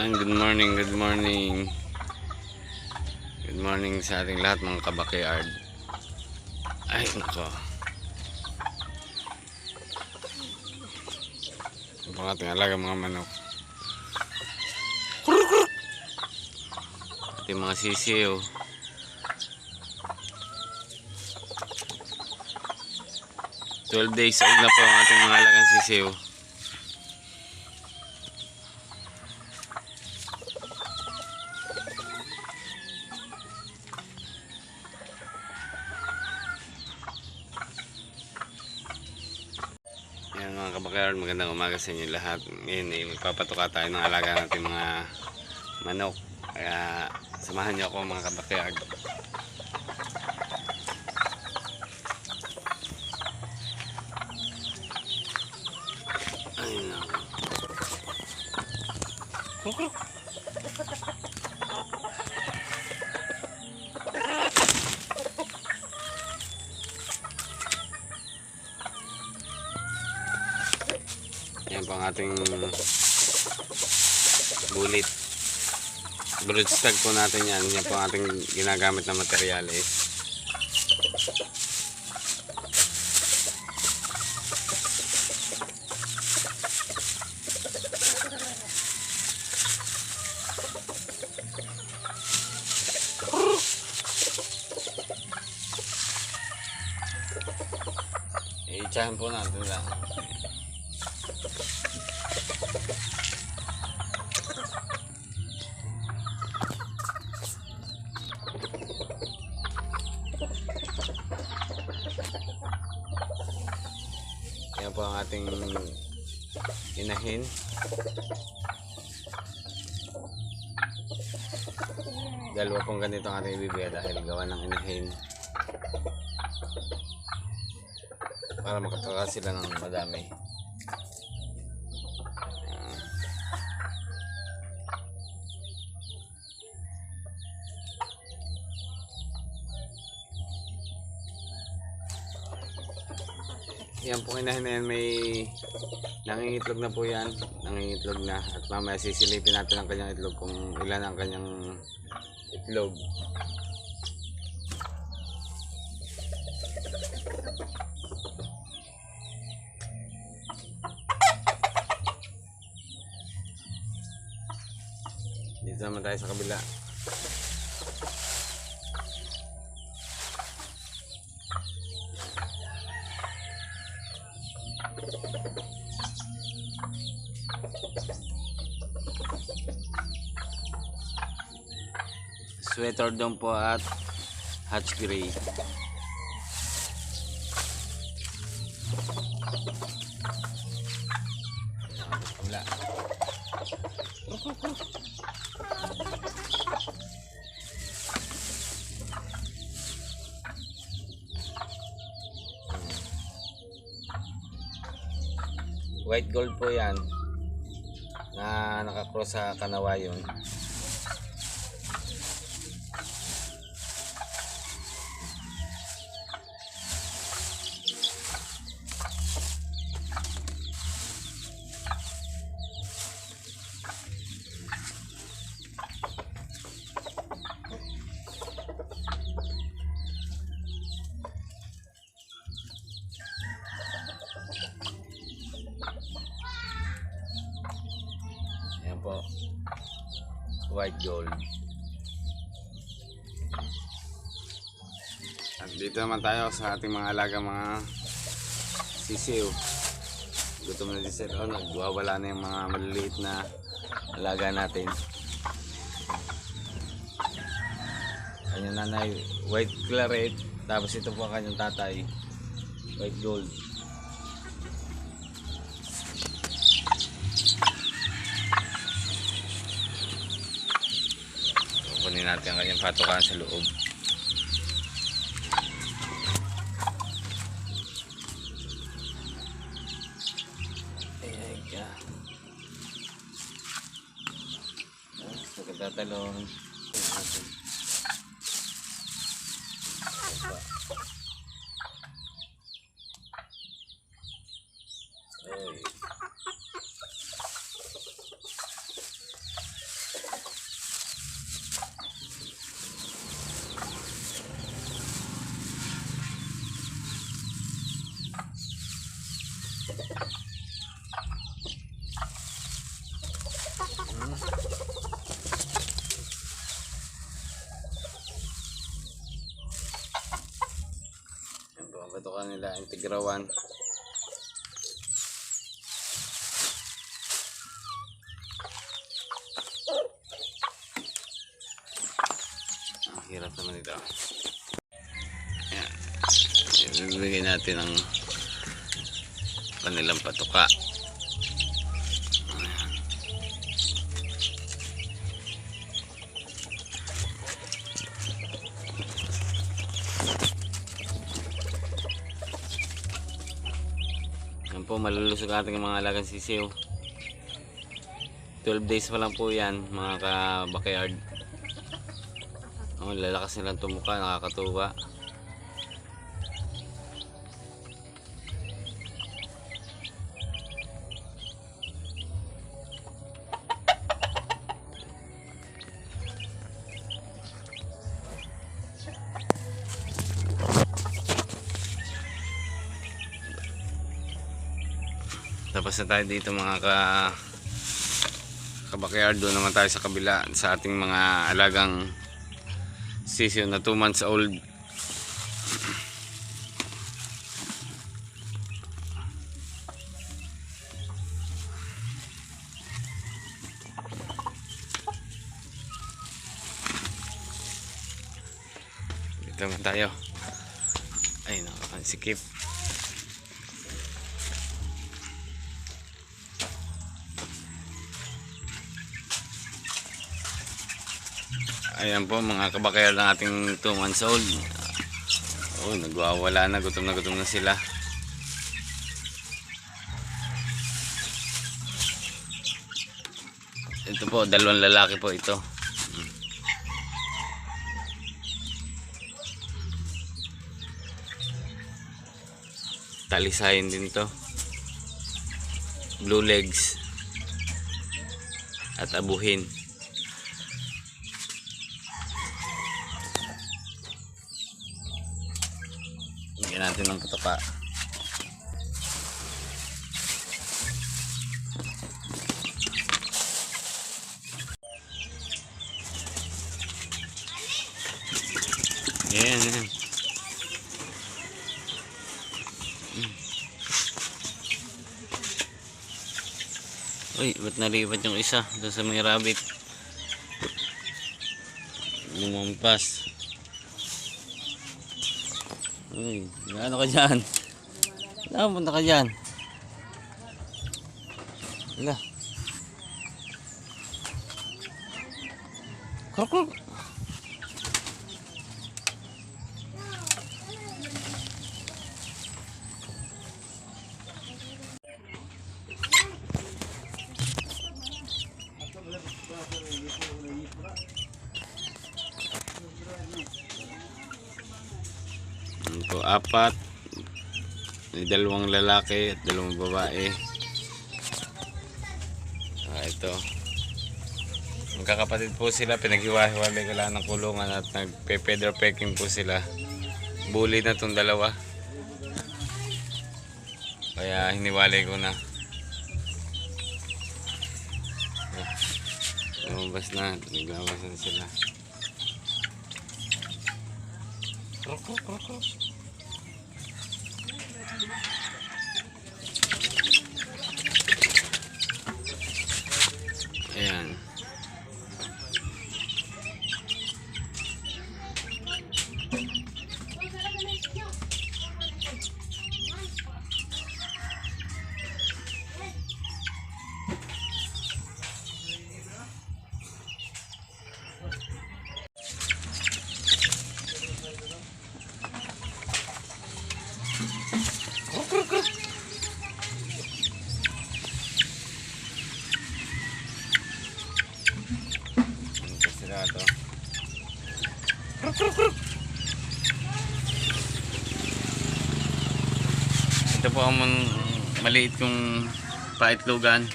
Yan, good morning, good morning. Good morning sa ating lahat mga kabakiyard. Ay, nako. Ang ating alaga mga manok. Ating mga sisiyo. Twelve days old na po ang ating mga alagang sisiyo. Yan mga kabakayard, magandang umaga sa inyo lahat. Ngayon ay magpapatuka tayo ng alaga natin mga manok. Kaya samahan niyo ako mga kabakayard. Ang ating bulit. Broodstag po natin yan. Yan po ang ating ginagamit na materyales. I-tsahin po natin lang. Yan po ang ating inahin. Dalawa pong ganito ang ating ibibigay dahil gawa ng inahin. Para makataka sila ng madami. Yan po inahin na yan may nangingitlog na po yan. Nangingitlog na. At mamaya sisilipin natin ang kanyang itlog kung ilan ang kanyang itlog. Dito naman tayo sa kabila. Sweater doon po at hatch gray. Wala. White gold po yan na nakakross sa kanawayon. Ayan po. White gold. At dito naman tayo sa ating mga alaga mga sisiw. Gutom na din sila. Oh, nagwawala na yung mga maliliit na alaga natin. Kanyang nanay, white claret. Tapos ito po ang kanyang tatay, white gold. Kukunin natin ang kanyang patukan sa loob. Ayan ka. Nila, integrawan. Ang hirap naman ito. Yan. Ibibigay natin ang kanilang patuka. Yan po, malulusog ating mga alagang sisiw. 12 days pa lang po yan, mga ka-backyard. Oh, lalakas nilang tumuka, nakakatuwa. Tapos na tayo dito mga ka kabakyard doon naman tayo sa kabila sa ating mga alagang sisiyo na 2 months old. Dito naman tayo. Ay nakakansikip Ayan po mga kabakayal ng ating 2 months old. Oh, nagwawala na, gutom na gutom na sila. Ito po, dalawang lalaki po ito. Talisayin din to. Blue legs. At abuhin. Bigyan natin ng patuka. Yan, yan. Mm. Uy, ba't nalipat yung isa doon sa may rabbit? Lumampas. Uy, ano ka dyan? Ano, punta ka dyan? Wala. Krok, krok. Yan po, apat. May dalawang lalaki at dalawang babae. Ah, ito. Magkakapatid po sila, pinaghiwa-hiwalay ko lang ng kulungan at nagpe-feather pecking po sila. Bully na tong dalawa. Kaya hiniwalay ko na. Ah, Lumabas na, naglabas na sila. Krok, krok, krok, krok. Thank you. Ano pa sila to? Ito po ang maliit kong paitlogan.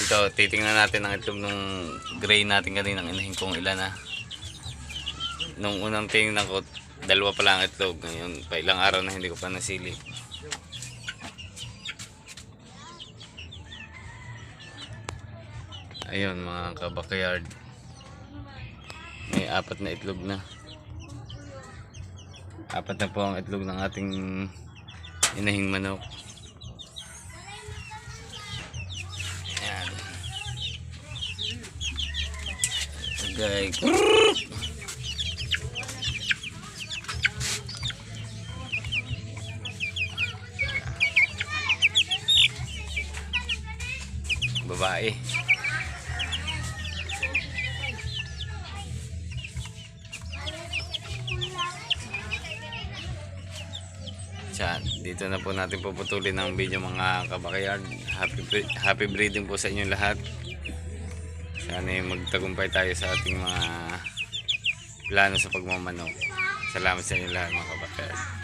Ito, titingnan natin ang itlog nung gray natin kanina, inahin kong ilan na. Nung unang tingnan ko, dalawa pa lang ang itlog. Ngayon, pa ilang araw na hindi ko pa nasili. Ayun mga kabakyard. May apat na itlog na. Apat na po ang itlog ng ating inahing manok. Ayan. Okay. Yan, dito na po natin puputulin ang video mga kabakyard. Happy, happy breeding po sa inyong lahat. Sana ay magtagumpay tayo sa ating mga plano sa pagmamanok. Salamat sa inyo lahat mga kabakyard.